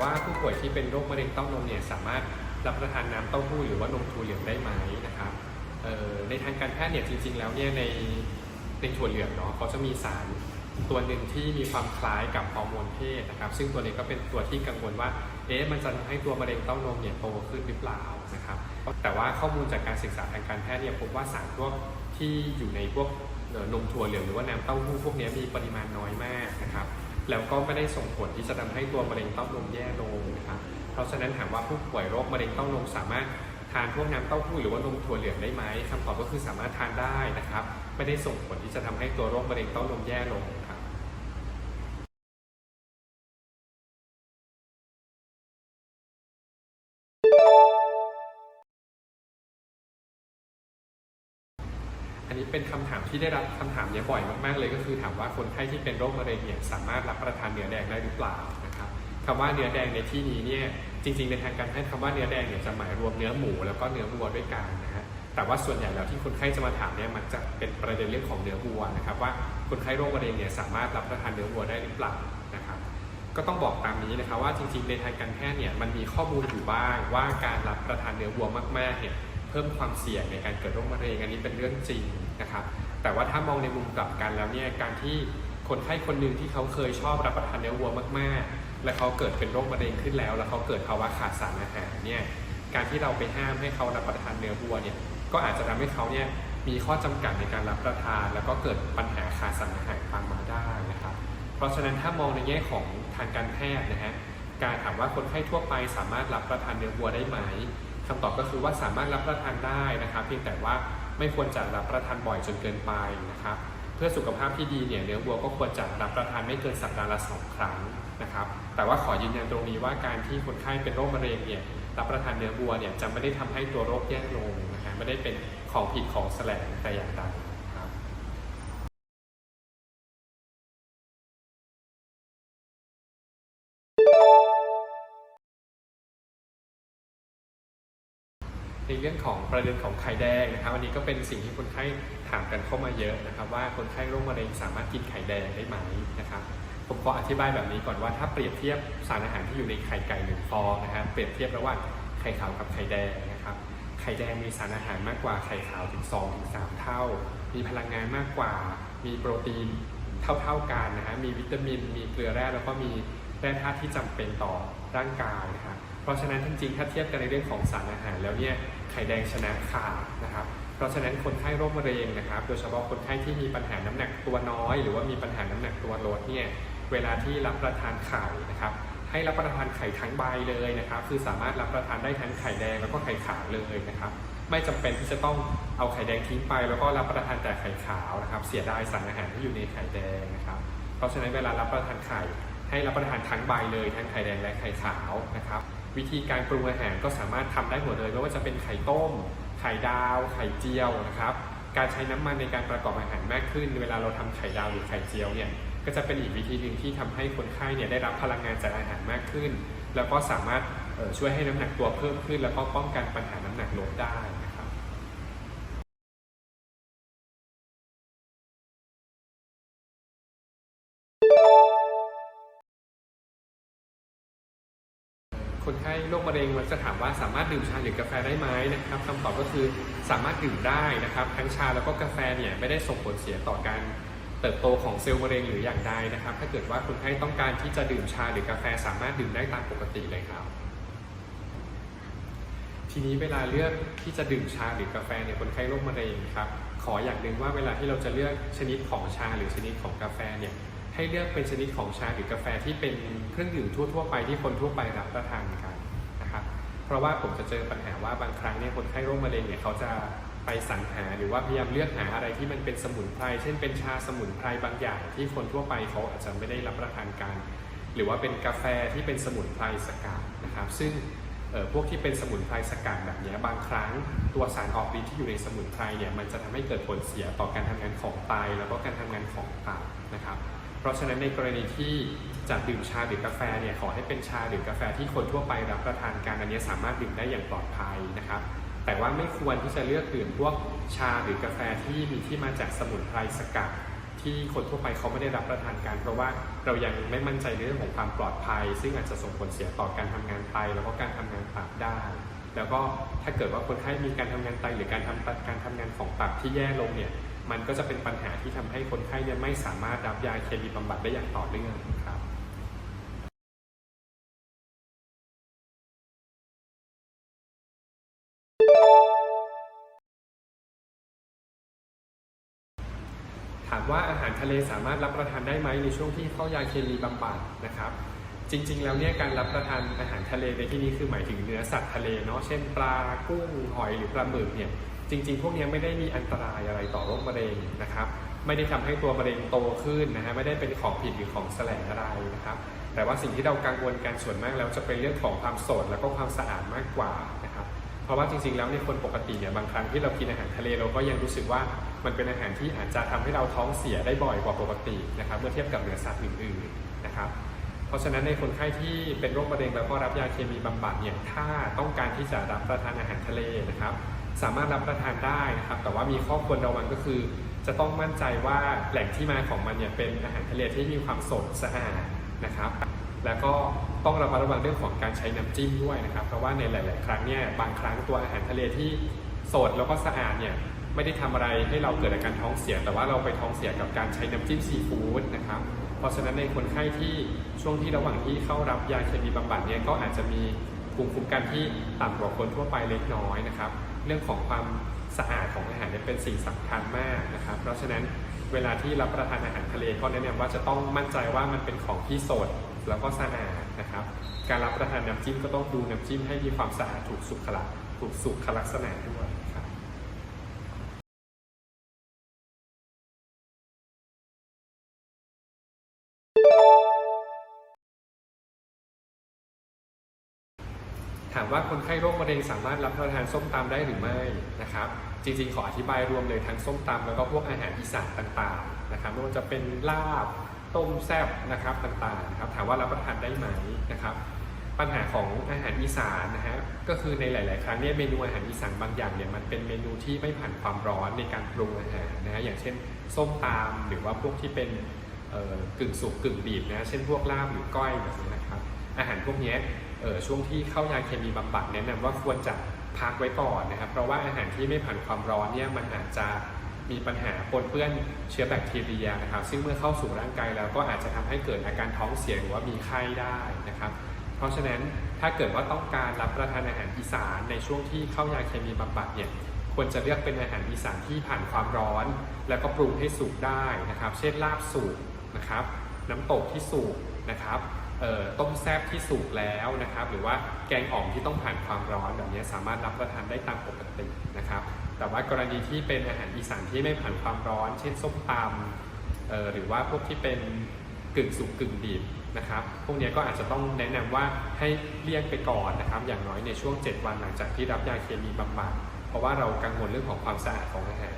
ว่าผู้ป่วยที่เป็นโรคมะเร็งเต้านมเนี่ยสามารถรับประทานน้ำเต้าหู้หรือว่านมถั่วเหลืองได้ไหมนะครับในทางการแพทย์เนี่ยจริง ๆ แล้วเนี่ยในในถั่วเหลืองเนาะเขาจะมีสารตัวหนึ่งที่มีความคล้ายกับฮอร์โมนเพศนะครับ ซึ่งตัวนี้ก็เป็นตัวที่กังวลว่า เอ๊ะ มันจะทำให้ตัวมะเร็งเต้านมเนี่ยโตขึ้นหรือเปล่านะครับ แต่ว่าข้อมูลจากการศึกษาทางการแพทย์เนี่ยพบว่าสารพวกที่อยู่ในพวกเอ่อนมถั่วเหลืองหรือว่าน้ำเต้าหู้พวกนี้มีปริมาณน้อยมากนะครับ แล้วก็ไม่ได้ส่งผลที่จะทำให้ตัวมะเร็งเต้านมแย่ลงนะครับ เพราะฉะนั้นถามว่าผู้ป่วยโรคมะเร็งเต้านมสามารถทานพวกน้ำเต้าหู้หรือว่านมถั่วเหลืองได้ไหมคำตอบก็คือสามารถทานได้นะครับ ไม่ได้ส่งผลที่จะทำให้ตัวโรคมะเร็งเต้านมแย่ลง นนี้เป็นคำถามที่ได้รับคำถามเนี้ยบ่อยมากๆเลย ก็คือถามว่าคนไข้ที่เป็นโรคมะเร็งเนี่ยสามารถรับประทานเนื้อแดงได้หรือเปล่านะครับคำว่าเนื้อแดงในที่นี้เนี่ยจริงๆในทางการแพทย์คำว่าเนื้อแดงเนี่ยจะหมายรวมเนื้อหมูแล้วก็เนื้อวัวด้วยกันนะฮะแต่ว่าส่วนใหญ่แล้วที่คนไข้จะมาถามเนี่ยมันจะเป็นประเด็นเรื่องของเนื้อวัวนะครับว่าคนไข้โรคมะเร็งเนี่ยสามารถรับประทานเนื้อวัวได้หรือเปล่านะครับก็ต้องบอกตามนี้นะครับว่าจริงๆในทางการแพทย์เนี่ยมันมีข้อมูลอยู่บ้างว่าการรับประทานเนื้อวัวมากๆเนี่ย พิ่มความเสี่ยงในการเกิดโรคมะเร็งอันนี้เป็นเรื่องจริงนะครับแต่ว่าถ้ามองในมุมกลับกันแล้วเนี่ยการที่คนไข้คนหนึ่งที่เขาเคยชอบรับประทานเนื้อวัวมากๆ และเขาเกิดเป็นโรคมะเร็งขึ้นแล้ว แล้วเขาเกิดภาวะขาดสารอาหารเนี่ยการที่เราไปห้ามให้เขารับประทานเนื้อวัวเนี่ยก็อาจจะทำให้เขาเนี่ยมีข้อจำกัดในการรับประทาน แล้วก็เกิดปัญหาขาดสารอาหารตามมาได้นะครับ เพราะฉะนั้นถ้ามองในแง่ของทางการแพทย์นะฮะการถามว่าคนไข้ทั่วไปสามารถรับประทานเนื้อวัวได้ไหม คำตอบก็คือว่าสามารถรับประทานได้นะครับ เพียงแต่ว่าไม่ควรจะรับประทานบ่อยจนเกินไปนะครับ เพื่อสุขภาพที่ดีเนี่ยเนื้อวัวก็ควรจะรับประทานไม่เกินสัปดาห์ละสองครั้งนะครับ แต่ว่าขอยืนยันตรงนี้ว่าการที่คนไข้เป็นโรคมะเร็งเนี่ยรับประทานเนื้อวัวเนี่ยจะไม่ได้ทำให้ตัวโรคแย่ลงนะฮะไม่ได้เป็นของผิดของแสลงแต่อย่างใด ในเรื่องของประเด็นของไข่แดงนะครับอันนี้ก็เป็นสิ่งที่คนไข้ถามกันเข้ามาเยอะนะครับ ว่าคนไข้โรคมะเร็งสามารถกินไข่แดงได้ไหมนะครับผมขออธิบายแบบนี้ก่อนว่าถ้าเปรียบเทียบสารอาหารที่อยู่ในไข่ไก่หนึ่งฟองนะครับเปรียบเทียบระหว่างไข่ขาวกับไข่แดงนะครับไข่แดงมีสารอาหารมากกว่าไข่ขาวถึง2ถึง3เท่า มีพลังงานมากกว่า มีโปรตีนเท่าๆกันนะฮะมีวิตามิน มีเกลือแร่แล้วก็มีแร่ธาตุที่จำเป็นต่อร่างกายนะครับ เพราะฉะนั้นจริงๆ ถ้าเทียบกันในเรื่องของสารอาหารแล้วเนี่ยไข่แดงชนะขาดนะครับ เพราะฉะนั้นคนไข้โรคมะเร็งนะครับ โดยเฉพาะคนไข้ที่มีปัญหาน้ำหนักตัวน้อย หรือว่ามีปัญหาน้ำหนักตัวลดเนี่ยเวลาที่รับประทานไข่นะครับ ให้รับประทานไข่ทั้งใบเลยนะครับ คือสามารถรับประทานได้ทั้งไข่แดงแล้วก็ไข่ขาวเลยนะครับไม่จำเป็นที่จะต้องเอาไข่แดงทิ้งไปแล้วก็รับประทานแต่ไข่ขาวนะครับ เสียดายสารอาหารที่อยู่ในไข่แดงนะครับ เพราะฉะนั้นเวลารับประทานไข่ให้รับประทานทั้งใบเลยทั้งไข่แดงและไข่ขาวนะครับ วิธีการปรุงอาหารก็สามารถทำได้หมดเลยไม่ว่าจะเป็นไข่ต้ม ไข่ดาว ไข่เจียวนะครับการใช้น้ำมันในการประกอบอาหารมากขึ้น เวลาเราทำไข่ดาวหรือไข่เจียวเนี่ยก็จะเป็นอีกวิธีหนึ่งที่ทำให้คนไข้เนี่ยได้รับพลังงานจากอาหารมากขึ้น แล้วก็สามารถช่วยให้น้ำหนักตัวเพิ่มขึ้น แล้วก็ป้องกันปัญหาน้ำหนักลดได้ คนไข้โรคมะเร็งมักจะถามว่าสามารถดื่มชาหรือกาแฟได้ไหมนะครับคำตอบก็คือสามารถดื่มได้นะครับทั้งชาแล้วก็กาแฟเนี่ยไม่ได้ส่งผลเสียต่อการเติบโตของเซลล์มะเร็งหรืออย่างใดนะครับ ถ้าเกิดว่าคนไข้ต้องการที่จะดื่มชาหรือกาแฟสามารถดื่มได้ตามปกติเลยครับ ทีนี้เวลาเลือกที่จะดื่มชาหรือกาแฟเนี่ยคนไข้โรคมะเร็งครับขออย่างหนึ่งว่าเวลาที่เราจะเลือกชนิดของชาหรือชนิดของกาแฟเนี่ย ให้เลือกเป็นชนิดของชาหรือกาแฟที่เป็นเครื่องดื่มทั่ว ๆ ไปที่คนทั่วไปรับประทานกันนะครับเพราะว่าผมจะเจอปัญหาว่าบางครั้งเนี่ยคนไข้โรคมะเร็งเนี่ยเขาจะไปสรรหาหรือว่าพยายามเลือกหาอะไรที่มันเป็นสมุนไพรเช่นเป็นชาสมุนไพรบางอย่างที่คนทั่วไปเขาอาจจะไม่ได้รับประทานกัน หรือว่าเป็นกาแฟที่เป็นสมุนไพรสกัดนะครับ ซึ่งเอ่อพวกที่เป็นสมุนไพรสกัดแบบนี้บางครั้งตัวสารออกฤทธิ์ที่อยู่ในสมุนไพรเนี่ยมันจะทำให้เกิดผลเสียต่อการทำงานของไตแล้วก็การทำงานของตับนะครับ เพราะฉะนั้นในกรณีที่จะดื่มชาหรือกาแฟเนี่ยขอให้เป็นชาหรือกาแฟที่คนทั่วไปรับประทานกันอันนี้สามารถดื่มได้อย่างปลอดภัยนะครับ แต่ว่าไม่ควรที่จะเลือกดื่มพวกชาหรือกาแฟที่มีที่มาจากสมุนไพรสกัดที่คนทั่วไปเขาไม่ได้รับประทานกันเพราะว่าเรายังไม่มั่นใจในเรื่องของความปลอดภัย ซึ่งอาจจะส่งผลเสียต่อการทำงานไตแล้วก็การทำงานตับได้ แล้วก็ถ้าเกิดว่าคนไข้มีการทำงานไตหรือการทำการทำงานของตับที่แย่ลงเนี่ย มันก็จะเป็นปัญหาที่ทำให้คนไข้เนี่ยไม่สามารถรับยาเคมีบำบัดได้อย่างต่อเนื่องครับถามว่าอาหารทะเลสามารถรับประทานได้ไหมในช่วงที่เข้ายาเคมีบำบัดนะครับ จริง ๆ แล้วเนี่ยการรับประทานอาหารทะเลในที่นี้คือหมายถึงเนื้อสัตว์ทะเลเนาะเช่นปลากุ้งหอยหรือปลาหมึกเนี่ย จริง ๆ พวกนี้ไม่ได้มีอันตรายอะไรต่อโรคมะเร็งนะครับ ไม่ได้ทำให้ตัวมะเร็งโตขึ้นนะฮะไม่ได้เป็นของผิดหรือของแสลงอะไรนะครับ แต่ว่าสิ่งที่เรากังวลกันส่วนมากแล้วจะเป็นเรื่องของความสดแล้วก็ความสะอาดมากกว่านะครับเพราะว่าจริงๆ แล้วในคนปกติเนี่ยบางครั้งที่เรากินอาหารทะเลเราก็ยังรู้สึกว่ามันเป็นอาหารที่อาจจะทำให้เราท้องเสียได้บ่อยกว่าปกตินะครับเมื่อเทียบกับเนื้อสัตว์อื่นๆนะครับเพราะฉะนั้นในคนไข้ที่เป็นโรคมะเร็งแล้วก็รับยาเคมีบำบัดเนี่ยถ้าต้องการที่จะรับประทานอาหารทะเลนะครับ สามารถรับประทานได้นะครับ แต่ว่ามีข้อควรระวังก็คือ จะต้องมั่นใจว่าแหล่งที่มาของมันเนี่ยเป็นอาหารทะเลที่มีความสดสะอาดนะครับ แล้วก็ต้องระมัดระวังเรื่องของการใช้น้ำจิ้มด้วยนะครับ เพราะว่าในหลาย ๆ ครั้งเนี่ยบางครั้งตัวอาหารทะเลที่สดแล้วก็สะอาดเนี่ยไม่ได้ทำอะไรให้เราเกิดอาการท้องเสีย แต่ว่าเราไปท้องเสียกับการใช้น้ำจิ้มซีฟู้ดนะครับ เพราะฉะนั้นในคนไข้ที่ช่วงที่ระหว่างที่เข้ารับยาเคมีบำบัดเนี่ยก็อาจจะมีภูมิคุ้มกันที่ต่ำกว่าคนทั่วไปเล็กน้อยนะครับ เรื่องของความสะอาดของอาหารเนี่ยเป็นสิ่งสำคัญมากนะครับ เพราะฉะนั้นเวลาที่รับประทานอาหารทะเลก็แนะนำว่าจะต้องมั่นใจว่ามันเป็นของที่สดแล้วก็สะอาดนะครับ การรับประทานน้ำจิ้มก็ต้องดูน้ำจิ้มให้มีความสะอาดถูกสุขลักษณะถูกสุขลักษณะด้วย ถามว่าคนไข้โรคมะเร็งสามารถรับประทานส้มตำได้หรือไม่นะครับ จริงๆ ขออธิบายรวมเลยทั้งส้มตำแล้วก็พวกอาหารอีสานต่างๆนะครับไม่ว่าจะเป็นลาบต้มแซ่บนะครับต่างๆนะครับถามว่ารับประทานได้ไหมนะครับปัญหาของอาหารอีสานนะฮะก็คือในหลาย ๆ ครั้งเนี่ยเมนูอาหารอีสานบางอย่างเนี่ยมันเป็นเมนูที่ไม่ผ่านความร้อนในการปรุงอาหารนะฮะอย่างเช่นส้มตำหรือว่าพวกที่เป็นเอ่อกึ่งสุกกึ่งดิบนะเช่นพวกลาบหรือก้อยแบบนี้นะ อาหารพวกนี้เออช่วงที่เข้ายาเคมีบำบัดแนะนำว่าควรจะพักไว้ก่อนนะครับ เพราะว่าอาหารที่ไม่ผ่านความร้อนเนี่ยมันอาจจะมีปัญหาปนเปื้อนเชื้อแบคทีเรียนะครับ ซึ่งเมื่อเข้าสู่ร่างกายแล้วก็อาจจะทำให้เกิดอาการท้องเสียหรือว่ามีไข้ได้นะครับ เพราะฉะนั้นถ้าเกิดว่าต้องการรับประทานอาหารอีสานในช่วงที่เข้ายาเคมีบำบัดเนี่ยควรจะเลือกเป็นอาหารอีสานที่ผ่านความร้อน แล้วก็ปรุงให้สุกได้นะครับ เช่นลาบสุกนะครับ น้ำตกที่สุกนะครับ ต้มแซบที่สุกแล้วนะครับ หรือว่าแกงอ่อมที่ต้องผ่านความร้อนแบบนี้สามารถรับประทานได้ตามปกตินะครับ แต่ว่ากรณีที่เป็นอาหารอีสานที่ไม่ผ่านความร้อน เช่นส้มตำหรือว่าพวกที่เป็นกึ่งสุกกึ่งดิบนะครับ พวกนี้ก็อาจจะต้องแนะนำว่าให้เลี่ยงไปก่อนนะครับ อย่างน้อยในช่วง 7 วันหลังจากที่รับยาเคมีบำบัด เพราะว่าเรากังวลเรื่องของความสะอาดของอาหาร